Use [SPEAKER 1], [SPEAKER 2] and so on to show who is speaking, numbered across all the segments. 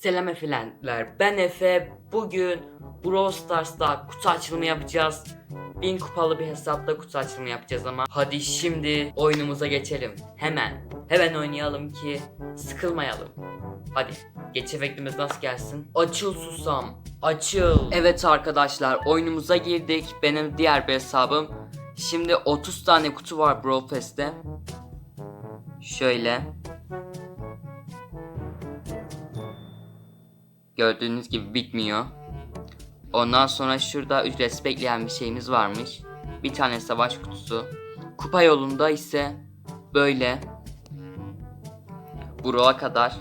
[SPEAKER 1] Selam efendiler. Ben Efe. Bugün Brawl Stars'ta kutu açılımı yapacağız. 1000 kupalı bir hesapta kutu açılımı yapacağız ama hadi şimdi oyunumuza geçelim. Hemen. Hemen oynayalım ki sıkılmayalım. Hadi. Geç efektimiz nasıl gelsin? Açıl susam. Açıl. Evet arkadaşlar oyunumuza girdik. Benim diğer bir hesabım. Şimdi 30 tane kutu var Brawl Pass'te. Şöyle. Gördüğünüz gibi bitmiyor. Ondan sonra şurada ücretsiz bekleyen bir şeyimiz varmış. Bir tane savaş kutusu. Kupa yolunda ise böyle. Buraya kadar.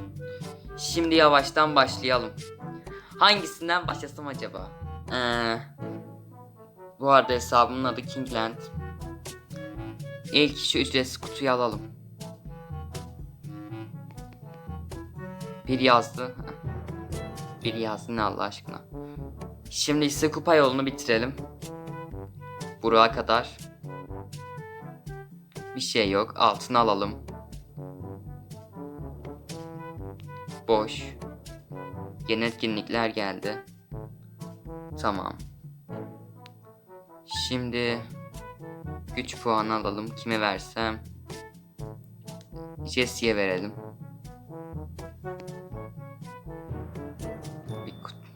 [SPEAKER 1] Şimdi yavaştan başlayalım. Hangisinden başlasam acaba? Ee, bu arada hesabımın adı Kingland. İlk şu ücretsiz kutuyu alalım. Bir yazdı. Bir yazdı ne Allah aşkına. Şimdi ise kupa yolunu bitirelim. Buraya kadar. Bir şey yok. Altını alalım. Boş. Yeni etkinlikler geldi. Tamam. Şimdi güç puanı alalım. Kime versem? Jesse'ye verelim.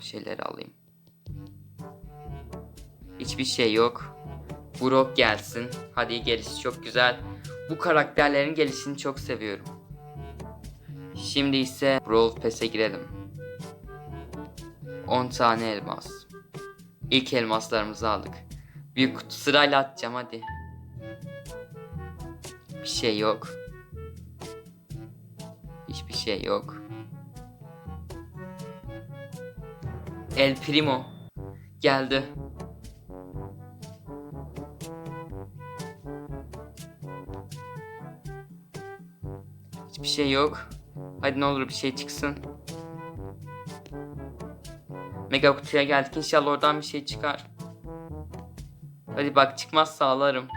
[SPEAKER 1] Bir kut- şeyler alayım. Hiçbir şey yok. Brock gelsin. Hadi gelişi çok güzel. Bu karakterlerin gelişini çok seviyorum. Şimdi ise Brawl Pass'e girelim. 10 tane elmas. İlk elmaslarımızı aldık. Bir kutu sırayla atacağım hadi. Bir şey yok. Hiçbir şey yok. El Primo geldi. Hiçbir şey yok. Hadi ne olur bir şey çıksın. Mega kutuya geldik. İnşallah oradan bir şey çıkar. Hadi bak çıkmazsa ağlarım.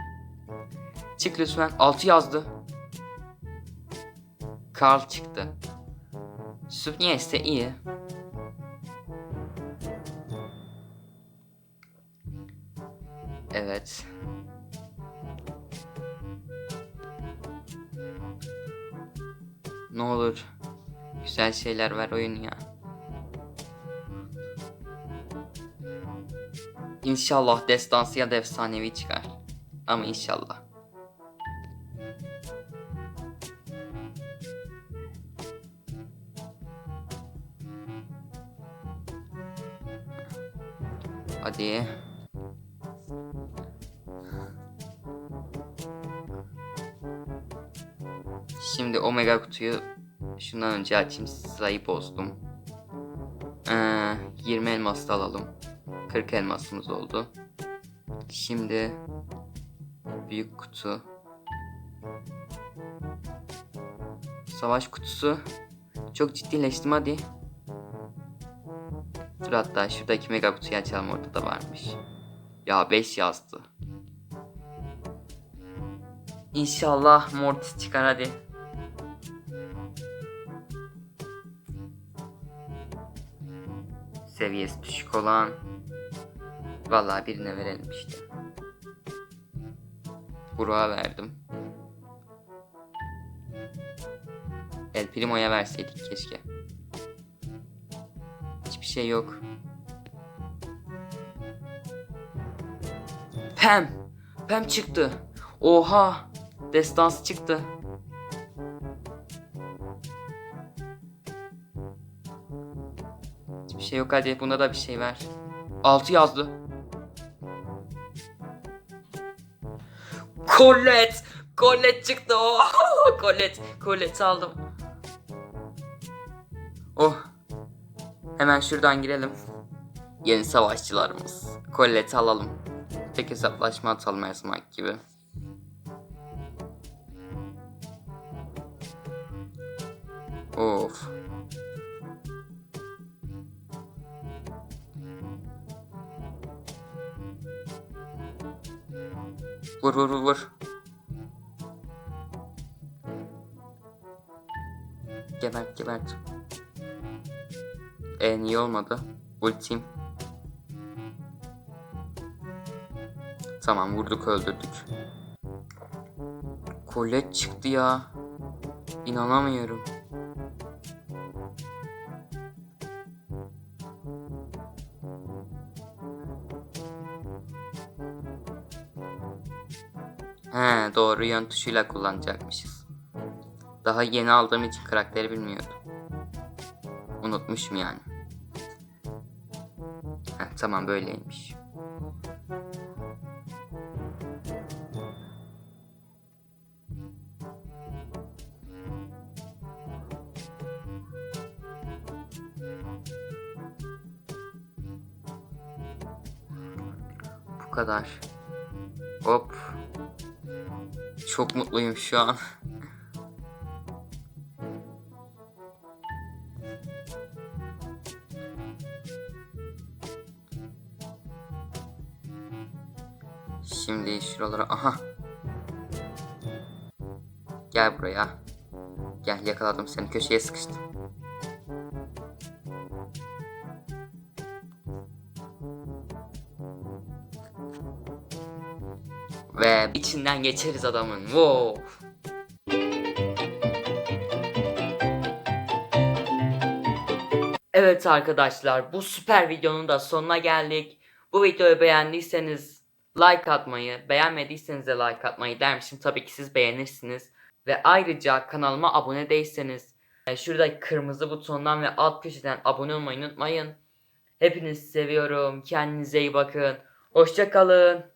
[SPEAKER 1] Çık lütfen. 6 yazdı. Carl çıktı. Sübniye ise iyi. Evet. Ne olur. Güzel şeyler ver oyun ya. İnşallah destansı ya da efsanevi çıkar. Ama inşallah. Hadi. Şimdi omega kutuyu şundan önce açayım sırayı bozdum. Ee, 20 elmas da alalım. 40 elmasımız oldu. Şimdi büyük kutu. Savaş kutusu. Çok ciddileştim hadi. Dur hatta şuradaki mega kutuyu açalım orada da varmış. Ya 5 yazdı. İnşallah Mortis çıkar hadi. Seviyesi düşük olan Vallahi birine verelim işte. Burak'a verdim. El Primo'ya verseydik keşke. Hiçbir şey yok. Pem! Pem çıktı. Oha! Destans çıktı. Şey yok hadi bunda da bir şey ver. 6 yazdı. Colette! Colette çıktı. Oh! Colette. Colette aldım. Oh. Hemen şuradan girelim. Yeni savaşçılarımız. Colette alalım. Tek hesaplaşma atalım her gibi. Of. Vur vur vur vur. Gebert gebert. E niye olmadı? Ultim. Tamam vurduk öldürdük. Colette çıktı ya. İnanamıyorum. He doğru yön tuşuyla kullanacakmışız. Daha yeni aldığım için karakteri bilmiyordum. Unutmuşum yani. Heh, tamam böyleymiş. Bu kadar. Hop. Çok mutluyum şu an. Şimdi şuralara aha. Gel buraya. Gel yakaladım seni köşeye sıkıştım. Ve içinden geçeriz adamın. Wow. Evet arkadaşlar bu süper videonun da sonuna geldik. Bu videoyu beğendiyseniz like atmayı, beğenmediyseniz de like atmayı dermişim. Tabii ki siz beğenirsiniz. Ve ayrıca kanalıma abone değilseniz e, şurada kırmızı butondan ve alt köşeden abone olmayı unutmayın. Hepinizi seviyorum. Kendinize iyi bakın. Hoşça kalın.